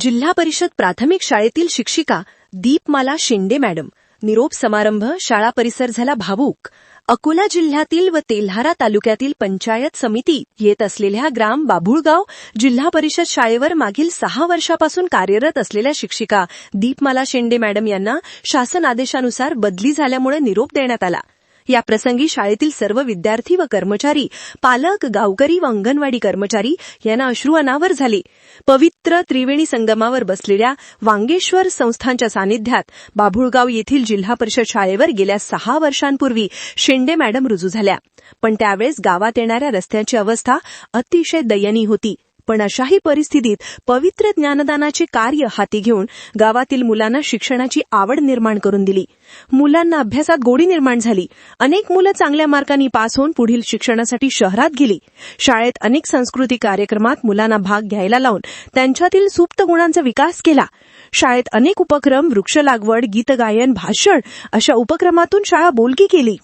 जिल्हा परिषद प्राथमिक शाळेतील शिक्षिका दीपमाला शिंदे मॅडम. निरोप समारंभ शाळा परिसर झाला भावूक. अकोला जिल्ह्यातील व तेल्हारा तालुक्यातील पंचायत समिती येत असलेल्या ग्राम बाभुळगाव जिल्हा परिषद शाळेवर मागील सहा वर्षापासून कार्यरत असलेल्या शिक्षिका दीपमाला शेंडे मॅडम यांना शासन आदेशानुसार बदली झाल्यामुळे निरोप देण्यात आला. या प्रसंगी शाळेतील सर्व विद्यार्थी व कर्मचारी पालक गावकरी व अंगणवाडी कर्मचारी यांना अश्रू अनावर झाले. पवित्र त्रिवेणी संगमावर बसलेल्या वांगेश्वर संस्थांच्या सानिध्यात बाभुळगाव येथील जिल्हा परिषद शाळेवर गेल्या सहा वर्षांपूर्वी शेंडे मॅडम रुजू झाल्या. पण त्यावेळेस गावात येणाऱ्या रस्त्यांची अवस्था अतिशय दयनीय होती. पण अशाही परिस्थितीत पवित्र ज्ञानदानाचे कार्य हाती घेऊन गावातील मुलांना शिक्षणाची आवड निर्माण करून दिली. मुलांना अभ्यासात गोडी निर्माण झाली. अनेक मुलं चांगल्या मार्कांनी पास होऊन पुढील शिक्षणासाठी शहरात गेली. शाळेत अनेक सांस्कृतिक कार्यक्रमात मुलांना भाग घ्यायला लावून त्यांच्यातील सुप्त गुणांचा विकास केला. शाळेत अनेक उपक्रम वृक्ष लागवड गीतगायन भाषण अशा उपक्रमातून शाळा बोलकी केली.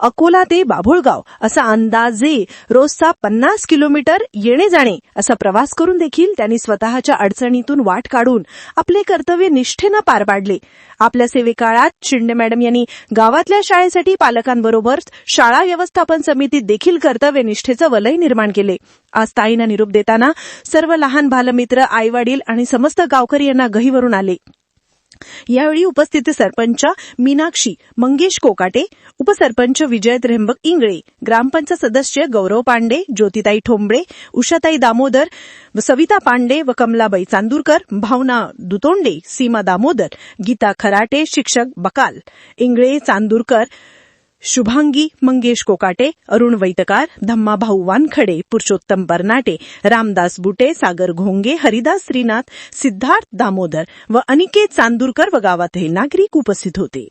अकोला ते बाभुळगाव असा अंदाजे रोजचा पन्नास किलोमीटर येणे जाणे असा प्रवास करून देखील त्यांनी स्वतःच्या अडचणीतून वाट काढून आपले कर्तव्य निष्ठेनं पार पाडले. आपल्या सेवेकाळात शिंदे मॅडम यांनी गावातल्या शाळेसाठी पालकांबरोबर शाळा व्यवस्थापन समितीत देखील कर्तव्य निष्ठेचं वलय निर्माण केले. आज ताईंना निरूप देताना सर्व लहान बालमित्र आईवडील आणि समस्त गावकरी यांना गहीवरून आले. यावेळी उपस्थित सरपंच मीनाक्षी मंगेश कोकाटे उपसरपंच विजय त्र्यंबक इंगळे ग्रामपंचायत सदस्य गौरव पांडे ज्योतिताई ठोंबळे उषाताई दामोदर सविता पांडे व कमलाबाई चांदूरकर भावना दुतोंडे सीमा दामोदर गीता खराटे शिक्षक बकाल इंगळे चांदूरकर शुभांगी मंगेश कोकाटे अरुण वैतकार धम्मा भाऊ वानखडे पुरुषोत्तम बर्नाटे रामदास बुटे सागर घोंगे हरिदास श्रीनाथ सिद्धार्थ दामोदर व अनिकेत चांदूरकर व गावातील नागरिक उपस्थित होते.